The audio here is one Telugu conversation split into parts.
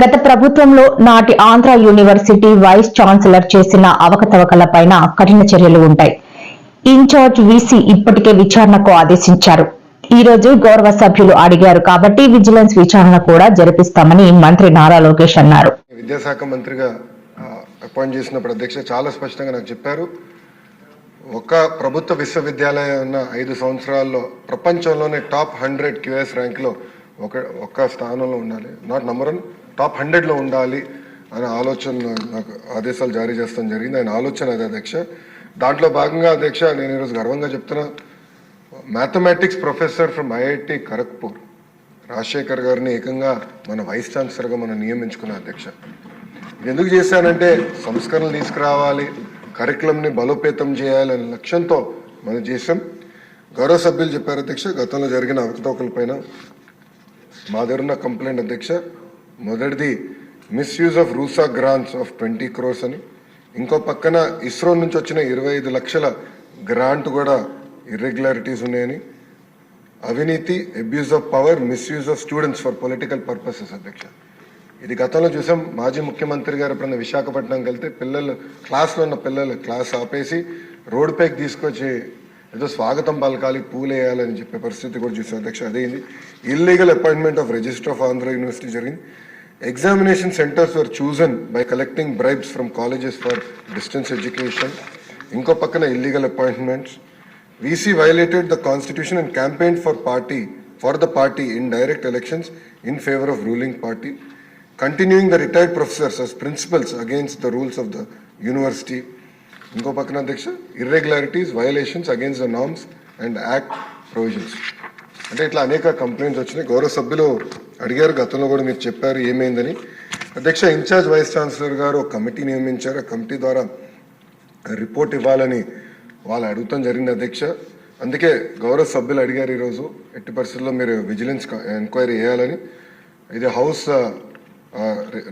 గత ప్రభుత్వంలో నాటి ఆంధ్ర యూనివర్సిటీ వైస్ ఛాన్సలర్ చేసిన అవకతవకలపైన కఠిన చర్యలు ఉంటాయి. ఇన్ఛార్జ్ వీసీ ఇప్పటికే విచారణకు ఆదేశించారు. ఈ రోజు గౌరవ సభ్యులు అడిగారు కాబట్టి విజిలెన్స్ విచారణ కూడా జరిపిస్తామని మంత్రి నారా లోకేష్ అన్నారు. విద్యాశాఖ మంత్రిగా అపాయింట్ చేసినప్పుడు అధ్యక్ష చాలా స్పష్టంగా నాకు చెప్పారు. ఒక ప్రభుత్వ విశ్వవిద్యాలయం ఉన్న ఐదు సంవత్సరాల్లో ప్రపంచంలోనే టాప్ హండ్రెడ్ క్యూఎస్ ర్యాంక్లో ఒక ఒక్క స్థానంలో ఉండాలి. నాట్ నంబర్ వన్ టాప్ హండ్రెడ్లో ఉండాలి అనే ఆలోచన నాకు ఆదేశాలు జారీ చేస్తాం జరిగింది. ఆయన ఆలోచన అదే అధ్యక్ష. దాంట్లో భాగంగా అధ్యక్ష నేను ఈరోజు గర్వంగా చెప్తున్నా mathematics professor from IIT Kharagpur Rajasekhar గారిని ఏకంగా మన వైస్ ఛాన్సలర్గా మనం నియమించుకున్న అధ్యక్ష. ఎందుకు చేశానంటే సంస్కరణలు తీసుకురావాలి కరికులంని బలోపేతం చేయాలనే లక్ష్యంతో మనం చేసాం గౌరవ సభ్యులు చెప్పారు అధ్యక్ష గతంలో జరిగిన అవకతవకలపైన మా దగ్గర ఉన్న కంప్లైంట్ అధ్యక్ష మొదటిది misuse of RUSA grants of twenty crores అని. ఇంకో పక్కన ఇస్రో నుంచి వచ్చిన ఇరవై ఐదు లక్షల గ్రాంట్ కూడా ఇర్రెగ్యులారిటీస్ ఉన్నాయని. అవినీతి abuse of power misuse of students for political purposes అధ్యక్ష. ఇది గతంలో చూసాం మాజీ ముఖ్యమంత్రి గారు ఎప్పుడన్నా విశాఖపట్నంకి వెళ్తే పిల్లలు క్లాస్లో ఉన్న పిల్లలు క్లాస్ ఆపేసి రోడ్ పైకి తీసుకొచ్చి అంటే స్వాగతం పలకాలి పూలేయాలని చెప్పే పరిస్థితి కూడా చూసిన అధ్యక్ష అదేంది? Illegal appointment of register of Andhra university జరిగింది. Examination centres are chosen by collecting bribes from colleges for distance education ఇంకో పక్కన illegal appointments VC violated the constitution and campaign for party for the party in direct elections in favour of ruling party continuing the retired professors as principals against the rules of the university ఇంకో పక్కన అధ్యక్ష irregularities violations against the norms and act provisions అంటే ఇట్లా అనేక కంప్లైంట్స్ వచ్చినాయి. గౌరవ సభ్యులు అడిగారు గతంలో కూడా మీరు చెప్పారు ఏమైందని. అధ్యక్ష ఇన్ఛార్జ్ వైస్ ఛాన్సలర్ గారు ఒక కమిటీ నియమించారు. ఆ కమిటీ ద్వారా రిపోర్ట్ ఇవ్వాలని వాళ్ళు అడుగుతాం జరిగింది అధ్యక్ష. అందుకే గౌరవ సభ్యులు అడిగారు ఈరోజు. ఎట్టి పరిస్థితుల్లో మీరు విజిలెన్స్ ఎంక్వైరీ చేయాలని. ఇది హౌస్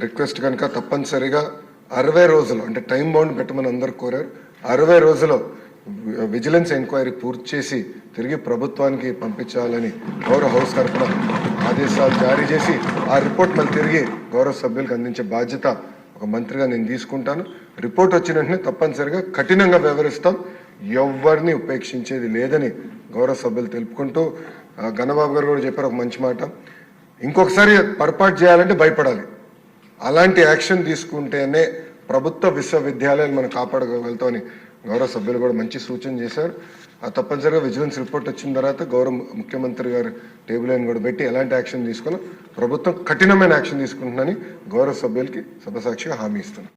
రిక్వెస్ట్ కనుక తప్పనిసరిగా అరవై రోజులు అంటే టైం బౌండ్ పెట్టమని అందరు కోరారు. అరవై రోజులు విజిలెన్స్ ఎంక్వైరీ పూర్తి చేసి తిరిగి ప్రభుత్వానికి పంపించాలని గౌరవ హౌస్ తరఫున ఆదేశాలు జారీ చేసి ఆ రిపోర్ట్ మళ్ళీ తిరిగి గౌరవ సభ్యులకు అందించే బాధ్యత ఒక మంత్రిగా నేను తీసుకుంటాను. రిపోర్ట్ వచ్చిన వెంటనే తప్పనిసరిగా కఠినంగా వ్యవహరిస్తాం ఎవరిని ఉపేక్షించేది లేదని గౌరవ సభ్యులు తెలుపుకుంటూ ఘనబాబు గణబాబు గారు కూడా చెప్పారు ఒక మంచి మాట. ఇంకొకసారి పొరపాటు చేయాలంటే భయపడాలి. అలాంటి యాక్షన్ తీసుకుంటేనే ప్రభుత్వ విశ్వవిద్యాలయాలు మనం కాపాడగలుగుతామని గౌరవ సభ్యులు కూడా మంచి సూచన చేశారు. ఆ తప్పనిసరిగా విజిలెన్స్ రిపోర్ట్ వచ్చిన తర్వాత గౌరవ ముఖ్యమంత్రి గారు టేబుల్ అని కూడా పెట్టి ఎలాంటి యాక్షన్ తీసుకున్నా ప్రభుత్వం కఠినమైన యాక్షన్ తీసుకుంటుందని గౌరవ సభ్యులకి సభసాక్షిగా హామీ ఇస్తున్నాను